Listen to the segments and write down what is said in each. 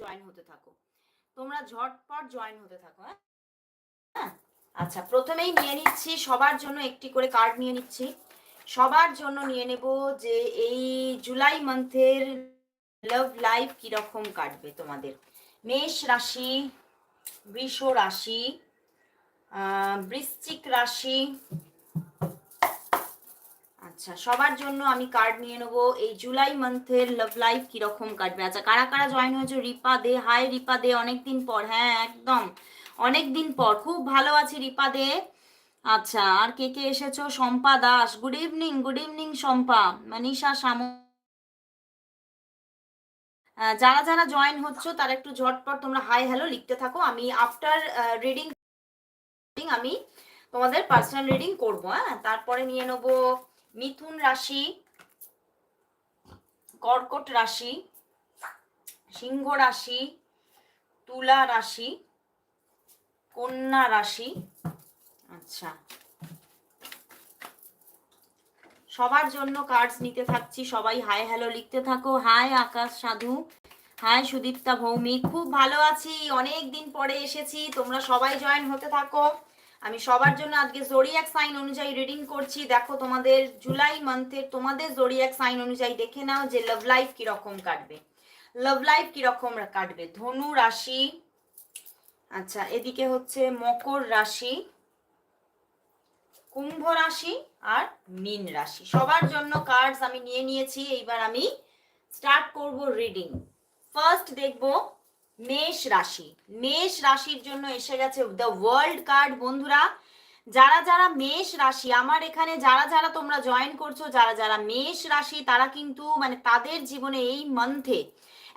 Join হতে থাকো। তোমরা ঝটপট জয়েন হতে থাকো হ্যাঁ? হ্যাঁ? আচ্ছা প্রথমেই নিয়ে নিচ্ছি, সবার জন্য একটি করে কার্ড নিয়ে নিচ্ছি। সবার জন্য নিয়ে নেব যে এই জুলাই মান্থের লাভ লাইফ কীরকম কাটবে তোমাদের। মেষ রাশি, বৃষ রাশি বৃশ্চিক রাশি আচ্ছা সবার জন্য আমি কার্ড নিয়ে নেব। এই জুলাই মান্থের লাভ লাইফ কীরকম কাটবে? আচ্ছা কারা কারা জয়েন হয়েছে? রিপা দে হাই রিপা দে, অনেকদিন পর হ্যাঁ একদম। অনেক দিন পর, খুব ভালো আছি রিপা দে। আচ্ছা আর কে কে এসেছ? Shampa Das good evening good evening Shampa. Manisha সাম যারা যারা জয়েন হচ্ছ, তারা একটু ঝটপট তোমরা হাই হ্যালো লিখতে থাকো। আমি আফটার রিডিং আমি তোমাদের পার্সোনাল রিডিং করব হ্যাঁ? তারপরে নিয়ে নেব মিথুন রাশি, কর্কট রাশি, সিংহ রাশি, তুলা রাশি, কন্যা রাশি। আচ্ছা। সবার জন্য কার্ডস নিতে থাকছি। সবাই হাই হ্যালো লিখতে থাকো। হাই আকাশ, সাধু। হাই সুদীপ্তা, ভৌমিক। খুব ভালো আছি। অনেক দিন পরে এসেছি। তোমরা সবাই জয়েন হতে থাকো। আমি সবার জন্য আজকে জোরিয়াক সাইন অনুযায়ী রিডিং করছি। দেখো তোমাদের জুলাই মান্থের তোমাদের জোরিয়াক সাইন অনুযায়ী দেখে নাও যে লাভ লাইফ কীরকম কাটবে। লাভ লাইফ কীরকম কাটবে? ধনু রাশি আচ্ছা এদিকে হচ্ছে মকর রাশি, কুম্ভ রাশি আর মীন রাশি। সবার জন্য কার্ডস আমি নিয়ে নিয়েছি, এইবার আমি স্টার্ট করব রিডিং ফার্স্ট দেখব মেষ রাশি। মেষ রাশির জন্য এসে গেছে দ্য ওয়ার্ল্ড কার্ড বন্ধুরা। যারা যারা মেষ রাশি, আমার এখানে যারা যারা তোমরা জয়েন করছ, যারা যারা মেষ রাশি, তারা কিন্তু মানে তাদের জীবনে এই মান্থে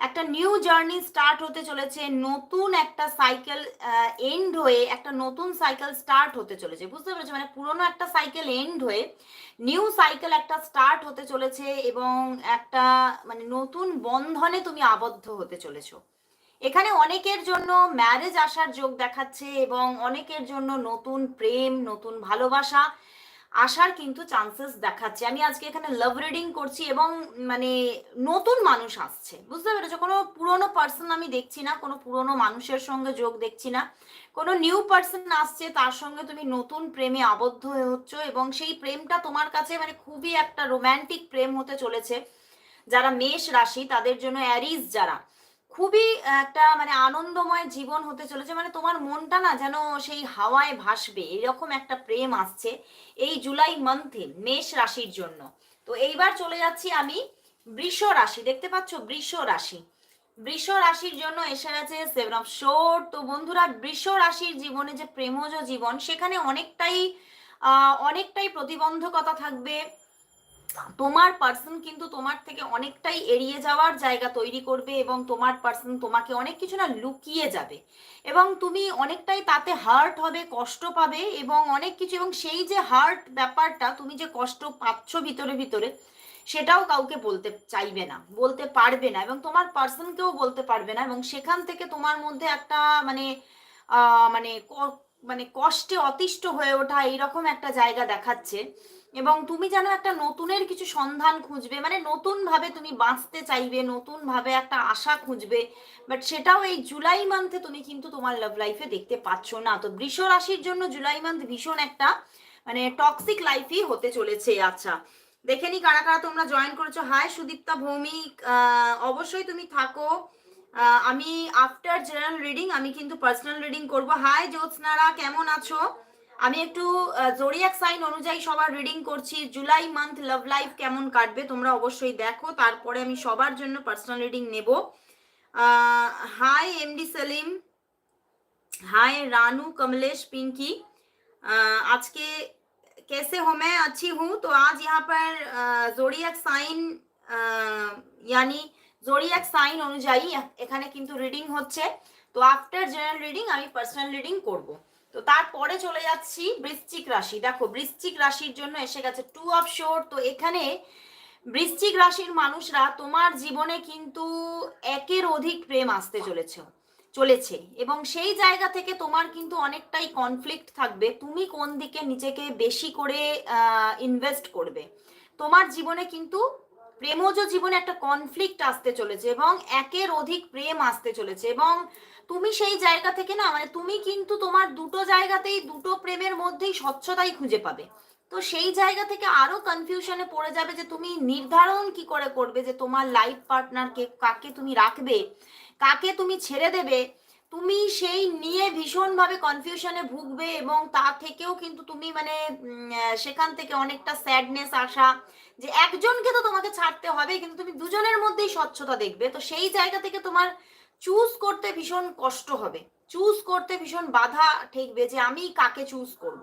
একটা নিউ জার্নি স্টার্ট হতে চলেছে। নতুন একটা সাইকেল এন্ড হয়ে একটা নতুন সাইকেল স্টার্ট হতে চলেছে। বুঝতে পেরেছ? মানে পুরনো একটা সাইকেল এন্ড হয়ে নিউ সাইকেল একটা স্টার্ট হতে চলেছে এবং একটা মানে নতুন বন্ধনে তুমি আবদ্ধ হতে চলেছো। এখানে অনেকের জন্য ম্যারেজ আসার যোগ দেখাচ্ছে এবং অনেকের জন্য নতুন প্রেম, নতুন ভালোবাসা আসার কিন্তু চান্সেস দেখাচ্ছে। আমি আজকে এখানে লাভ রিডিং করছি এবং মানে নতুন মানুষ আসছে, বুঝতে পেরেছ? কোনো পুরনো পার্সন আমি দেখছি না, কোনো পুরনো মানুষের সঙ্গে যোগ দেখছি না। কোনো নিউ পার্সন আসছে, তার সঙ্গে তুমি নতুন প্রেমে আবদ্ধ হয়ে হচ্ছ এবং সেই প্রেমটা তোমার কাছে মানে খুবই একটা রোম্যান্টিক প্রেম হতে চলেছে। যারা মেষ রাশি, তাদের জন্য অ্যারিজ যারা খুবই একটা মানে আনন্দময় জীবন হতে চলেছে। মানে তোমার মনটা না যেন সেই হাওয়ায় ভাসবে, এরকম একটা প্রেম আসছে এই জুলাই মান্থে মেষ রাশির জন্য। তো এইবার চলে যাচ্ছি আমি বৃষ রাশি, দেখতে পাচ্ছ বৃষ রাশি। বৃষ রাশির জন্য এসে গেছে সেভেন অফ শোর তো বন্ধুরা, বৃষ রাশির জীবনে যে প্রেমজ জীবন, সেখানে অনেকটাই অনেকটাই প্রতিবন্ধকতা থাকবে। তোমার পার্সন কিন্তু তোমার থেকে অনেকটাই এড়িয়ে যাওয়ার জায়গা তৈরি করবে এবং তোমার পার্সন তোমাকে অনেক কিছু না লুকিয়ে যাবে। এবং তুমি অনেকটাই তাতে হার্ট হবে, কষ্ট পাবে এবং অনেক কিছু এবং সেই যে হার্ট ব্যাপারটা তুমি যে কষ্ট পাচ্ছ ভিতরে ভিতরে, সেটাও কাউকে বলতে চাইবে না, বলতে পারবে না এবং তোমার পার্সনকেও বলতে পারবে না এবং সেখান থেকে তোমার মধ্যে একটা মানে মানে মানে কষ্টে অতিষ্ঠ হয়ে ওঠা এইরকম একটা জায়গা দেখাচ্ছে। এবং তুমি যেন একটা নতুনের কিছু সন্ধান খুঁজবে মানে নতুন ভাবে তুমি বাঁচতে চাইবে নতুন ভাবে একটা আশা খুঁজবে বাট সেটাও এই জুলাই মান্থে তুমি কিন্তু তোমার লাভ লাইফে দেখতে পাচ্ছ না। তো বৃষ রাশির জন্য জুলাই মান্থ ভীষণ একটা মানে টক্সিক লাইফই হতে চলেছে। আচ্ছা দেখে নি কারা কারা তোমরা জয়েন করেছ। হাই সুদীপ্তা ভৌমিক। অবশ্যই তুমি থাকো। আমি আফটার জেনারেল রিডিং আমি কিন্তু পার্সোনাল রিডিং করব। হাই জ্যোৎস্নারা, কেমন আছো? আমি একটু জোরিয়াক সাইন অনুযায়ী সবার রিডিং করছি জুলাই মান্থ লাভ লাইফ কেমন কাটবে তোমরা অবশ্যই দেখো তারপরে আমি সবার জন্য পার্সোনাল রিডিং নেব hi MD Selim hi Ranu Kamlesh Pinki अ, आज के कैसे हो मैं अच्छी हूँ तो आज यहाँ पर জোরিয়াক সাইন यानी জোরিয়াক সাইন অনুযায়ী এখানে কিন্তু রিডিং হচ্ছে তো আফটার জেনারেল রিডিং আমি পার্সোনাল রিডিং করব তো তারপরে চলে যাচ্ছি বৃশ্চিক রাশি। দেখো, বৃশ্চিক রাশির জন্য এসে গেছে টু অফ শোর তো এখানে বৃশ্চিক রাশির মানুষরা তোমার জীবনে কিন্তু একের অধিক প্রেম আসতে চলেছে চলেছে। এবং সেই জায়গা থেকে তোমার কিন্তু অনেকটাই কনফ্লিক্ট থাকবে। তুমি কোন দিকে নিজেকে বেশি করে ইনভেস্ট করবে? তোমার জীবনে কিন্তু প্রেমজ জীবনে একটা কনফ্লিক্ট আসতে চলেছে এবং একের অধিক প্রেম আসতে চলেছে এবং তুমি সেই জায়গা থেকে না মানে তুমি কিন্তু তোমার দুটো জায়গাতেই, দুটো প্রেমের মধ্যেই স্বচ্ছতাই খুঁজে পাবে। তো সেই জায়গা থেকে আরও কনফিউশনে পড়ে যাবে যে তুমি নির্ধারণ কি করে করবে, যে তোমার লাইফ পার্টনারকে কাকে তুমি রাখবে, কাকে তুমি ছেড়ে দেবে তুমি সেই নিয়ে ভীষণভাবে কনফিউশনে ভুগবে এবং তা থেকেও কিন্তু তুমি মানে সেখান থেকে অনেকটা স্যাডনেস আসা যে একজনকে তো তোমাকে ছাড়তে হবে, কিন্তু তুমি দুজনের মধ্যেই স্বচ্ছতা দেখবে। তো সেই জায়গা থেকে তোমার চুজ করতে ভীষণ কষ্ট হবে। চুজ করতে ভীষণ বাধা ঠেকবে যে আমি কাকে চুজ করব।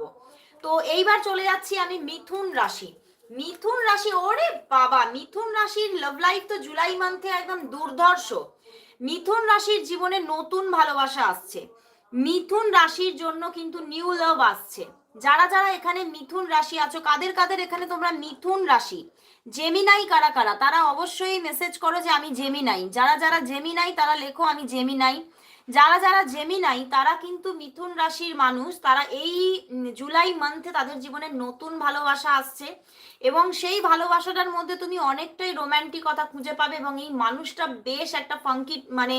তো এইবার চলে যাচ্ছি আমি মিথুন রাশি। মিথুন রাশি, ওরে বাবা! মিথুন রাশির লাভ লাইফ তো জুলাই মান্থে একদম দুর্ধর্ষ। মিথুন রাশির জীবনে নতুন ভালোবাসা আসছে। মিথুন রাশির জন্য কিন্তু নিউ লাভ আসছে। যারা যারা এখানে মিথুন রাশি আছো, কাদের কাদের এখানে তোমরা মিথুন রাশি? জেমিনাই কারা কারা? তারা অবশ্যই মেসেজ করো যে আমি জেমিনাই যারা যারা জেমিনাই তারা লেখো আমি জেমিনাই যারা যারা জেমিনাই তারা কিন্তু মিথুন রাশির মানুষ, তারা এই জুলাই মান্থে তাদের জীবনে নতুন ভালোবাসা আসছে এবং সেই ভালোবাসাটার মধ্যে তুমি অনেকটাই রোম্যান্টিকতা খুঁজে পাবে এবং এই মানুষটা বেশ একটা ফাঙ্কি মানে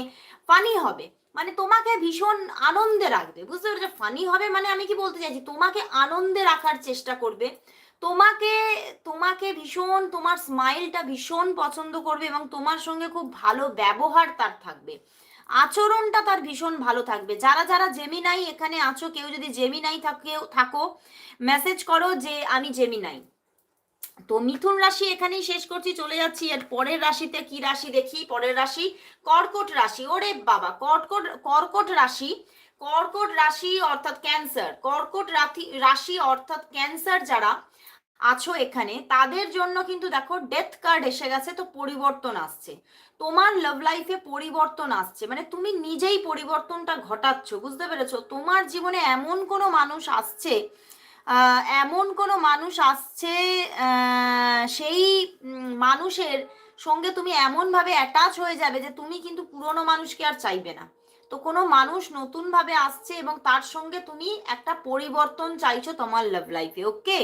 ফানি হবে। মানে তোমাকে ভীষণ আনন্দে রাখবে। বুঝতে পেরেছ? ফানি হবে মানে আমি কি বলতে চাইছি? তোমাকে আনন্দে রাখার চেষ্টা করবে। তোমাকে তোমাকে ভীষণ, তোমার স্মাইলটা ভীষণ পছন্দ করবে এবং তোমার সঙ্গে খুব ভালো ব্যবহার তার থাকবে। আচরণটা তার ভীষণ ভালো থাকবে। যারা যারা জেমিনাই এখানে আছো, কেউ যদি জেমিনাই থাকে, থাকো মেসেজ করো যে আমি জেমিনাই তো মিথুন রাশি এখানেই শেষ করছি, চলে যাচ্ছি। এর পরের রাশিতে কি রাশি দেখি? পরের রাশি কর্কট রাশি। ওরে বাবা, কর্কট কর্কট রাশি কর্কট রাশি অর্থাৎ ক্যান্সার কর্কট রাশি রাশি অর্থাৎ ক্যান্সার যারা আছো এখানে, তাদের জন্য কিন্তু দেখো ডেথ কার্ড এসে গেছে, তো পরিবর্তন আসছে। তোমার লাভ লাইফে পরিবর্তন আসছে। মানে তুমি নিজেই পরিবর্তনটা ঘটাচ্ছ, বুঝতে পেরেছ? তোমার জীবনে এমন কোনো মানুষ আসছে এমন কোনো মানুষ আসছে সেই মানুষের সঙ্গে তুমি এমন ভাবে অ্যাটাচ হয়ে যাবে যে তুমি কিন্তু পুরনো মানুষকে আর চাইবে না। তো কোনো মানুষ নতুন ভাবে আসছে এবং তার সঙ্গে তুমি একটা পরিবর্তন চাইছো তোমার লাভ লাইফে ওকে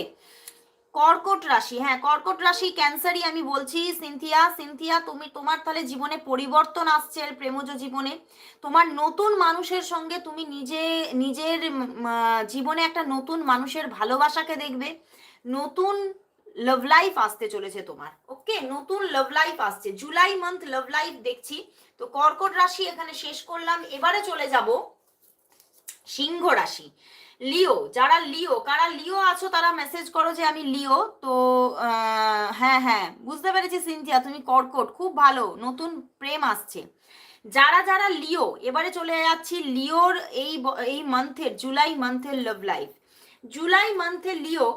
কর্কট রাশি হ্যাঁ কর্কট রাশি ক্যান্সারই আমি বলছি। সিনথিয়া সিনথিয়া, তুমি, তোমার তাহলে জীবনে পরিবর্তন আসছে প্রেমজ জীবনে। তোমার নতুন মানুষের সঙ্গে তুমি নিজে, নিজের জীবনে একটা নতুন মানুষের ভালোবাসাকে দেখবে। নতুন লাভ লাইফ আসতে চলেছে তোমার ওকে নতুন লাভ লাইফ আসছে। জুলাই মান্থ লাভ লাইফ দেখছি। তো কর্কট রাশি এখানে শেষ করলাম। এবারে চলে যাব সিংহ রাশি। লিও, যারা লিও, কারা লিও আছো তারা মেসেজ করো যে আমি লিও। তো হ্যাঁ হ্যাঁ বুঝতে পেরেছি সিনথিয়া, তুমি কর্কট, খুব ভালো, নতুন প্রেম আসছে। যারা যারা লিও, এবারে চলে যাচ্ছি লিওর এই এই মান্থের জুলাই মান্থের লাভ লাইফ জুলাই মান্থের লিও,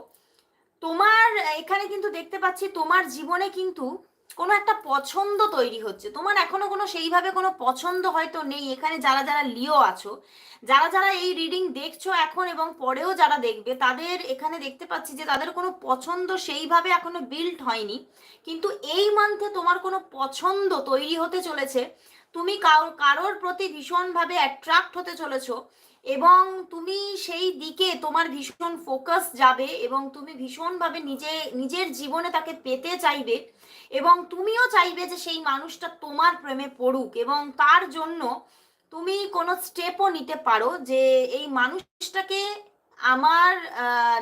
তোমার, এখানে কিন্তু দেখতে পাচ্ছি তোমার জীবনে কিন্তু কোনো একটা পছন্দ তৈরি হচ্ছে। তোমার এখনও কোনো সেইভাবে কোনো পছন্দ হয়তো নেই। এখানে যারা যারা লিও আছো, যারা যারা এই রিডিং দেখছ এখন এবং পরেও যারা দেখবে, তাদের এখানে দেখতে পাচ্ছি যে তাদের কোনো পছন্দ সেইভাবে এখনও বিল্ড হয়নি। কিন্তু এই মান্থে তোমার কোনো পছন্দ তৈরি হতে চলেছে। তুমি কারো- কারোর প্রতি ভীষণভাবে অ্যাট্রাক্ট হতে চলেছো এবং তুমি সেই দিকে তোমার ভীষণ ফোকাস যাবে এবং তুমি ভীষণভাবে নিজে, নিজের জীবনে তাকে পেতে চাইবে। এবং তুমিও চাইবে যে সেই মানুষটা তোমার প্রেমে পড়ুক এবং তার জন্য তুমি কোনো স্টেপও নিতে পারো যে এই মানুষটাকে আমার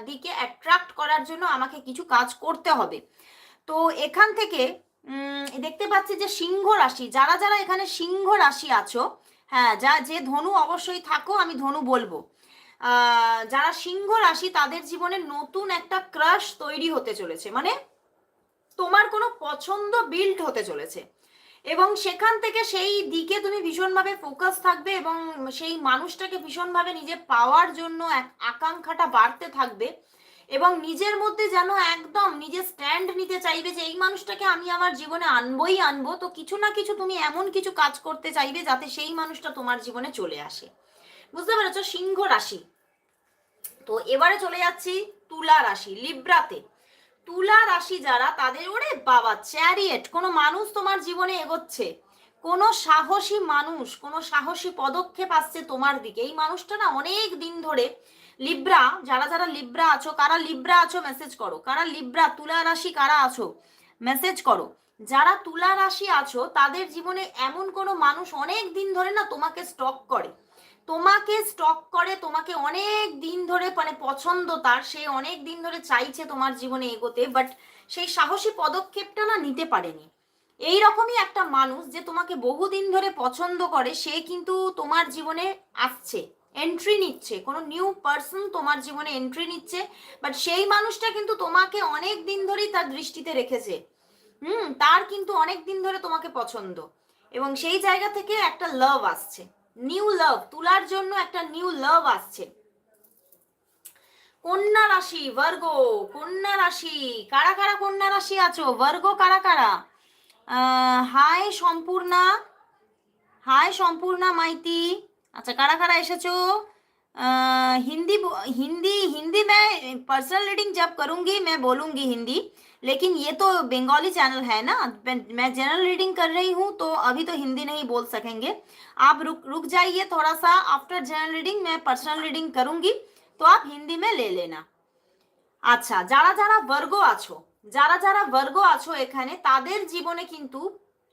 দিকে অ্যাট্রাক্ট করার জন্য আমাকে কিছু কাজ করতে হবে। তো এখান থেকে দেখতে পাচ্ছি যে সিংহ রাশি, যারা যারা এখানে সিংহ রাশি আছো হ্যাঁ যা, যে ধনু অবশ্যই থাকো, আমি ধনু বলব। যারা সিংহ রাশি, তাদের জীবনে নতুন একটা ক্রাশ তৈরি হতে চলেছে। মানে তোমার কোনো পছন্দ বিল্ড হতে চলেছে। এবং সেখান থেকে সেই দিকে তুমি ভীষণভাবে ফোকাস থাকবে এবং সেই মানুষটাকে ভীষণভাবে নিজে পাওয়ার জন্য এক আকাঙ্ক্ষাটা বাড়তে থাকবে। এবং নিজের মধ্যে যেন একদম নিজে স্ট্যান্ড নিতে চাইবে যে, এই মানুষটাকে আমি আমার জীবনে আনবই আনব। তো কিছু না কিছু তুমি এমন কিছু কাজ করতে চাইবে যাতে সেই মানুষটা তোমার জীবনে চলে আসে। বুঝতে পেরেছ? সিংহ রাশি। তো এবারে চলে যাচ্ছি তুলা রাশি লিব্রাতে তুলা রাশি যারা, তাদের ওরে বাবা চ্যারিয়েট কোনো মানুষ তোমার জীবনে এগোচ্ছে। কোনো সাহসী মানুষ, কোনো সাহসী পদক্ষেপ আসছে তোমার দিকে। এই মানুষটা না অনেক দিন ধরে লিব্রা যারা যারা লিব্রা আছো, কারা লিব্রা আছো মেসেজ করো। কারা লিব্রা তুলা রাশি, কারা আছো মেসেজ করো। যারা তুলা রাশি আছো, তাদের জীবনে এমন কোনো মানুষ অনেক দিন ধরে না তোমাকে স্টক করে। তোমাকে স্টক করে, তোমাকে অনেক দিন ধরে মানে পছন্দ তার, সে অনেক দিন ধরে চাইছে তোমার জীবনে এগোতে বাট সেই সাহসী পদক্ষেপটা না নিতে পারেনি। এই রকমই একটা মানুষ যে তোমাকে বহুদিন ধরে পছন্দ করে, সে কিন্তু তোমার জীবনে আসছে এন্ট্রি নিচ্ছে, কোনো নিউ পার্সন তোমার জীবনে এন্ট্রি নিচ্ছে বাট সেই মানুষটা কিন্তু তোমাকে অনেক দিন ধরেই তার দৃষ্টিতে রেখেছে। হুম, তার কিন্তু অনেক দিন ধরে তোমাকে পছন্দ। এবং সেই জায়গা থেকে একটা লাভ আসছে। নিউ লাভ তুলার জন্য একটা নিউ লাভ আসছে। কন্যা রাশি বর্গ কন্যা রাশি, কারা কারা কন্যা রাশি আছো? বর্গ কারা কারা? Hi Sampurna hi Sampurna Maiti. আচ্ছা কারা কারা এসেছ? হিন্দি হিন্দি হিন্দি मैं পার্সোনাল রিডিং জব करूंगी मैं बोलूंगी হিন্দি। लेकिन ये तो बंगाली चैनल है ना मैं जनरल रीडिंग कर रही हूँ तो अभी तो हिंदी नहीं बोल सकेंगे आप रुक रुक जाइए थोड़ा सा आफ्टर जनरल रीडिंग मैं पर्सनल रीडिंग करूंगी तो आप हिंदी में ले लेना আচ্ছা যারা যারা বর্গ আছো যারা যারা বর্গ আছো এখানে তাদের জীবনে কিন্তু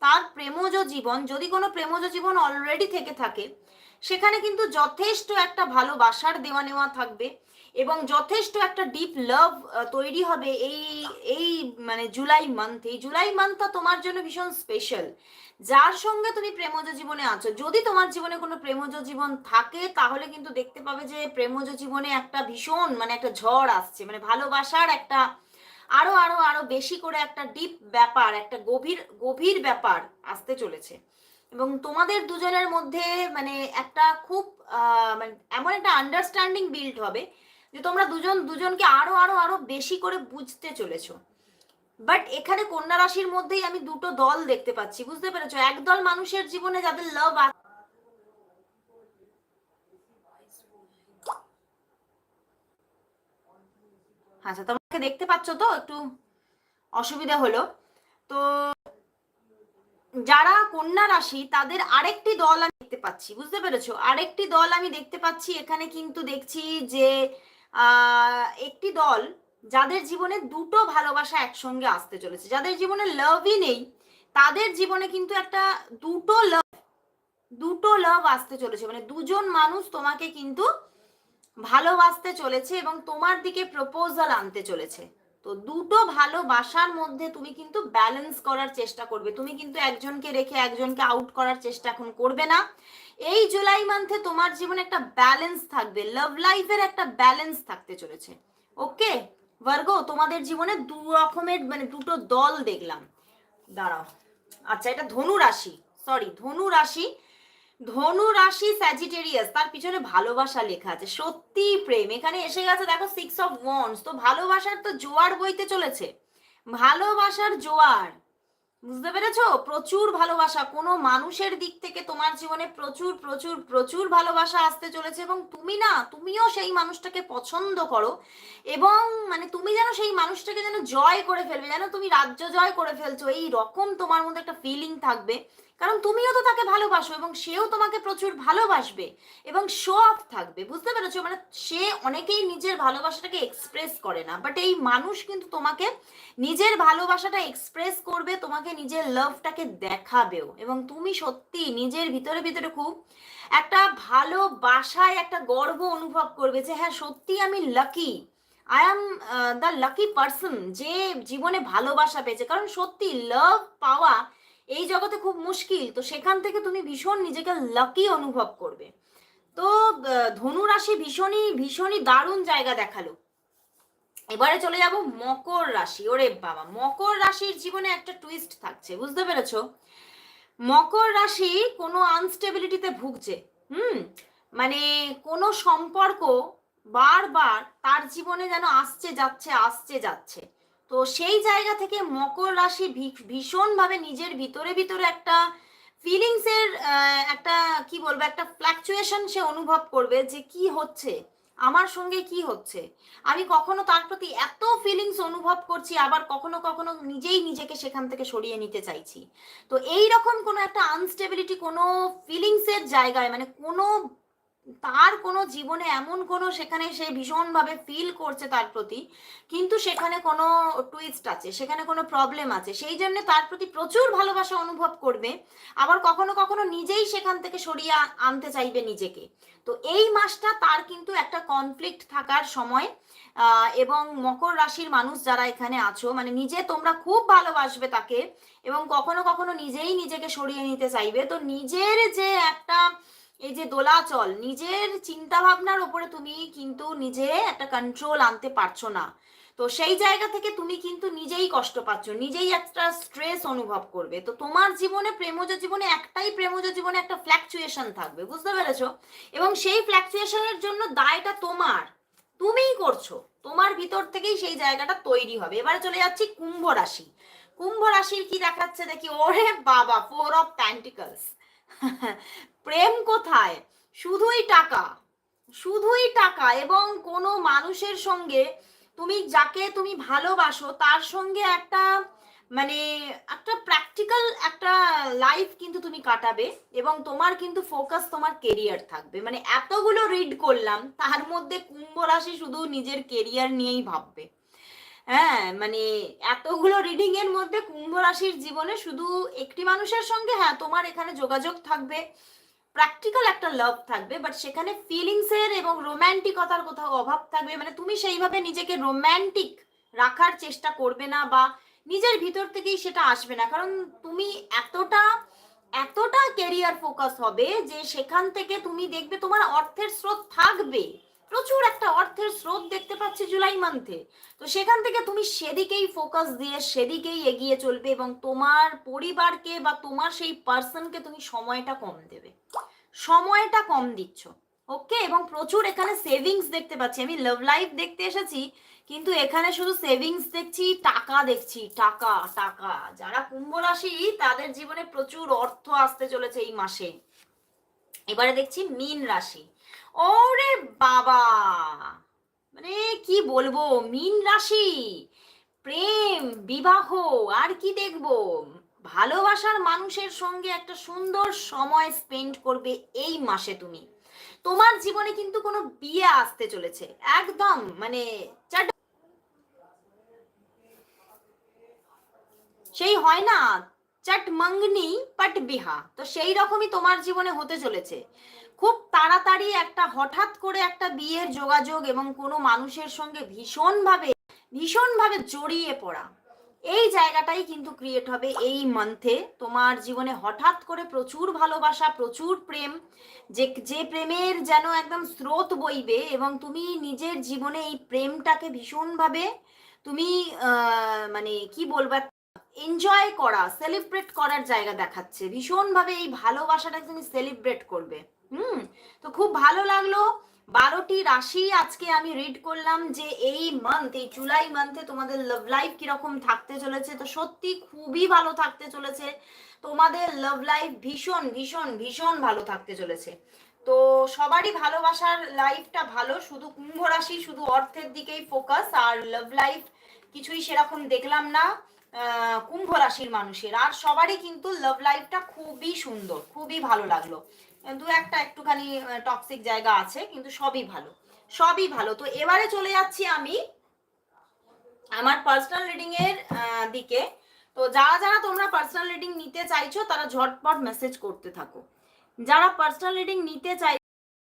তার প্রেমজ জীবন যদি কোনো প্রেমজ জীবন অলরেডি থেকে থাকে সেখানে কিন্তু যথেষ্ট একটা ভালোবাসার দেওয়া নেওয়া থাকবে এবং যথেষ্ট একটা ডিপ লাভ তৈরি হবে এই এই মানে জুলাই মান্থ এই জুলাই মান্থটা তোমার জন্য ভীষণ স্পেশাল যার সঙ্গে তুমি প্রেমজ জীবনে আছো। যদি তোমার জীবনে কোনো প্রেমজ জীবন থাকে, তাহলে কিন্তু দেখতে পাবে যে প্রেমজ জীবনে একটা ভীষণ মানে একটা ঝড় আসছে। মানে ভালোবাসার একটা আরও আরও আরও বেশি করে একটা ডিপ ব্যাপার, একটা গভীর গভীর ব্যাপার আসতে চলেছে। এবং তোমাদের দুজনের মধ্যে মানে একটা খুব মানে এমন একটা আন্ডারস্ট্যান্ডিং বিল্ড হবে যে তোমরা দুজন, দুজনকে আরও আরও আরও বেশি করে বুঝতে চলেছো। বাট এখানে কন্যা রাশির মধ্যেই আমি দুটো দল দেখতে পাচ্ছি, বুঝতে পেরেছ? একদল মানুষের জীবনে যাদের লাভ আচ্ছা তোমাকে দেখতে পাচ্ছ তো? একটু অসুবিধা হলো। তো যারা কন্যা রাশি, তাদের আরেকটি দল আমি দেখতে পাচ্ছি, বুঝতে পেরেছ? আরেকটি দল আমি দেখতে পাচ্ছি, এখানে কিন্তু দেখছি যে একটি দল যাদের জীবনে দুটো ভালোবাসা একসঙ্গে আসতে চলেছে। যাদের জীবনে লাভই নেই, তাদের জীবনে কিন্তু একটা দুটো লাভ দুটো লাভ আসতে চলেছে। মানে দুজন মানুষ তোমাকে কিন্তু ভালোবাসতে চলেছে এবং তোমার দিকে প্রপোজাল আনতে চলেছে। তো দুটো ভালোবাসার মধ্যে তুমি কিন্তু ব্যালেন্স করার চেষ্টা করবে। তুমি কিন্তু একজনকে রেখে একজনকে আউট করার চেষ্টা এখন করবে না। এই জুলাই মান্থে তোমার জীবনে একটা ব্যালেন্স থাকবে লাভ লাইফের একটা ব্যালেন্স থাকতে চলেছে। ওকে বর্গ তোমাদের জীবনে দু রকমের মানে দুটো দল দেখলাম। দাঁড়াও। আচ্ছা এটা ধনু রাশি সরি ধনু রাশি ধনু রাশি স্যাজিটেরিয়াস তার পিছনে ভালোবাসা লেখা আছে, সত্যি প্রেম। এখানে এসে গেছে, দেখো সিক্স অফ ওয়ান্স তো ভালোবাসার তো জোয়ার বইতে চলেছে। ভালোবাসার জোয়ার। বুঝতে পেরেছ? প্রচুর ভালোবাসা। কোনো মানুষের দিক থেকে তোমার জীবনে প্রচুর প্রচুর প্রচুর ভালোবাসা আসতে চলেছে এবং তুমি না, তুমিও সেই মানুষটাকে পছন্দ করো এবং মানে তুমি যেন সেই মানুষটাকে যেন জয় করে ফেলবে, যেন তুমি রাজ্য জয় করে ফেলছো। এই রকম তোমার মধ্যে একটা ফিলিং থাকবে। কারণ তুমিও তো তাকে ভালোবাসো এবং সেও তোমাকে প্রচুর ভালোবাসবে এবং শো অফ থাকবে, বুঝতে পেরেছ? মানে সে অনেকেই নিজের ভালোবাসাটাকে এক্সপ্রেস করে না বাট এই মানুষ কিন্তু তোমাকে নিজের ভালোবাসাটা এক্সপ্রেস করবে, তোমাকে নিজের লাভটাকে দেখাবেও এবং তুমি সত্যি নিজের ভিতরে ভিতরে খুব একটা ভালোবাসায় একটা গর্ব অনুভব করবে যে হ্যাঁ সত্যি আমি lucky I am the lucky person যে জীবনে ভালোবাসা পেয়েছে। কারণ সত্যি লাভ পাওয়া এই জগতে খুব মুশকিল। তো সেখান থেকে তুমি ভীষণ নিজেকে লাকি অনুভব করবে। তো ধনু রাশি ভীষণই ভীষণই দারুণ জায়গা দেখাল। এবারে চলে যাব মকর রাশি। ওরে বাবা, মকর রাশির জীবনে একটা টুইস্ট থাকছে, বুঝতে পেরেছ? মকর রাশি কোনো আনস্টেবিলিটিতে ভুগছে, হুম? মানে কোনো সম্পর্ক বারবার তার জীবনে যেন আসছে, যাচ্ছে আসছে, যাচ্ছে। তো সেই জায়গা থেকে মকর রাশি ভীষণভাবে নিজের ভিতরে ভিতরে একটা ফিলিংসের একটা কি বলব, একটা ফ্ল্যাকচুয়েশন সে অনুভব করবে যে কি হচ্ছে, আমার সঙ্গে কি হচ্ছে। আমি কখনো তার প্রতি এত ফিলিংস অনুভব করছি, আবার কখনো কখনো নিজেই নিজেকে সেখান থেকে সরিয়ে নিতে চাইছি। তো এই রকম কোনো একটা আনস্টেবিলিটি কোনো ফিলিংসের জায়গায় মানে কোনো তার কোনো জীবনে এমন কোনো সেখানে সে ভীষণভাবে ফিল করছে তার প্রতি, কিন্তু সেখানে কোনো টুইস্ট আছে, সেখানে কোনো প্রবলেম আছে। সেই জন্য তার প্রতি প্রচুর ভালোবাসা অনুভব করবে, আবার কখনো কখনো নিজেই সেখান থেকে সরিয়ে আনতে চাইবে নিজেকে। তো এই মাসটা তার কিন্তু একটা কনফ্লিক্ট থাকার সময় এবং মকর রাশির মানুষ যারা এখানে আছো মানে নিজে তোমরা খুব ভালোবাসবে তাকে, এবং কখনো কখনো নিজেই নিজেকে সরিয়ে নিতে চাইবে। তো নিজের যে একটা এই যে দোলাচল নিজের চিন্তা ভাবনার উপরে তুমি কিন্তু নিজে একটা কন্ট্রোল আনতে পারছ না। তো সেই জায়গা থেকে তুমি কিন্তু নিজেই কষ্ট পাচ্ছ, নিজেই একটা স্ট্রেস অনুভব করবে। তো তোমার জীবনে, প্রেমজ জীবনে, একটাই প্রেমজ জীবনে একটা ফ্ল্যাকচুয়েশন থাকবে, বুঝতে পেরেছ? এবং সেই ফ্ল্যাকচুয়েশনের জন্য দায়টা তোমার, তুমিই করছ। তোমার ভিতর থেকেই সেই জায়গাটা তৈরি হবে। এবারে চলে যাচ্ছি কুম্ভ রাশি। কুম্ভ রাশির কি দেখাচ্ছে দেখি? ওরে বাবা ফোর অফ প্যান্টিকলস প্রেম কোথায়? শুধুই টাকা। শুধুই টাকা এবং কোনো মানুষের সঙ্গে তুমি যাকে তুমি ভালোবাসো, তার সঙ্গে একটা মানে একটা প্র্যাকটিক্যাল একটা লাইফ কিন্তু তুমি কাটাবে এবং তোমার কিন্তু ফোকাস তোমার কেরিয়ার থাকবে। মানে এতগুলো রিড করলাম, তার মধ্যে কুম্ভ রাশি শুধু নিজের কেরিয়ার নিয়েই ভাববে। হ্যাঁ মানে এতগুলো রিডিং এর মধ্যে কুম্ভ রাশির জীবনে শুধু একটি মানুষের সঙ্গে হ্যাঁ তোমার এখানে যোগাযোগ থাকবে। প্র্যাকটিক্যাল একটা লাভ থাকবে বাট সেখানে ফিলিংস এর এবং রোম্যান্টিকতার কোথাও অভাব থাকবে। মানে তুমি সেইভাবে নিজেকে রোম্যান্টিক রাখার চেষ্টা করবে না বা নিজের ভিতর থেকেই সেটা আসবে না। কারণ তুমি এতটা এতটা কেরিয়ার ফোকাস হবে যে সেখান থেকে তুমি দেখবে তোমার অর্থের স্রোত থাকবে। প্রচুর একটা অর্থের স্রোত দেখতে পাচ্ছি জুলাই মান্থে তো সেখান থেকে তুমি সেদিকেই ফোকাস দিয়ে সেদিকেই এগিয়ে চলবে এবং তোমার পরিবারকে বা তোমার সেই পার্সনকে তুমি সময়টা কম দেবে। সময়টা কম দিচ্ছ। ওকে এবং প্রচুর এখানে সেভিংস দেখতে পাচ্ছি। আমি লাভ লাইফ দেখতে এসেছি, কিন্তু এখানে শুধু সেভিংস দেখছি, টাকা দেখছি। টাকা টাকা। যারা কুম্ভ রাশি, তাদের জীবনে প্রচুর অর্থ আসতে চলেছে এই মাসে। এবারে দেখছি মীন রাশি। ওরে বাবা! মানে কি বলব? মীন রাশি, প্রেম, বিবাহ, আর কি দেখব? ভালোবাসার মানুষের সঙ্গে একটা সুন্দর সময় স্পেন্ড করবে এই মাসে তুমি। তোমার জীবনে কিন্তু কোনো বিয়ে আসতে চলেছে। একদম মানে সেই হয় না চট মঙ্গনি পট বিহা। তো সেই রকমই তোমার জীবনে হতে চলেছে। খুব তাড়াতাড়ি একটা হঠাৎ করে একটা বিয়ের যোগাযোগ এবং কোনো মানুষের সঙ্গে ভীষণভাবে ভীষণভাবে জড়িয়ে পড়া। এই জায়গাটাই কিন্তু ক্রিয়েট হবে এই মান্থে তোমার জীবনে হঠাৎ করে প্রচুর ভালোবাসা, প্রচুর প্রেম, যে যে প্রেমের যেন একদম স্রোত বইবে এবং তুমি নিজের জীবনে এই প্রেমটাকে ভীষণভাবে তুমি মানে কি বলব এনজয় করা সেলিব্রেট করার জায়গা দেখাচ্ছে। ভীষণভাবে এই ভালোবাসাটাকে তুমি সেলিব্রেট করবে। হুম? তো খুব ভালো লাগল। বারোটি রাশি আজকে আমি রিড করলাম যে এই মান্থ এই জুলাই মান্থে তোমাদের লাভ লাইফ কীরকম থাকতে চলেছে। তো সত্যি খুবই ভালো থাকতে চলেছে। তোমাদের লাভ লাইফ ভীষণ ভীষণ ভীষণ ভালো থাকতে চলেছে। তো সবারই ভালোবাসার লাইফটা ভালো, শুধু কুম্ভ রাশি, শুধু অর্থের দিকেই ফোকাস আর লাভ লাইফ কিছুই সেরকম দেখলাম না কুম্ভ রাশির মানুষের। আর সবারই কিন্তু লাভ লাইফটা খুবই সুন্দর, খুবই ভালো লাগল। দু একটা একটুখানি টক্সিক জায়গা আছে, কিন্তু সবই ভালো। সবই ভালো। তো এবারে চলে যাচ্ছি আমি আমার পার্সোনাল রিডিং এর দিকে। তো যারা যারা তোমরা পার্সোনাল রিডিং নিতে চাইছো, তারা ঝটপট মেসেজ করতে থাকো। যারা পার্সোনাল রিডিং নিতে চাই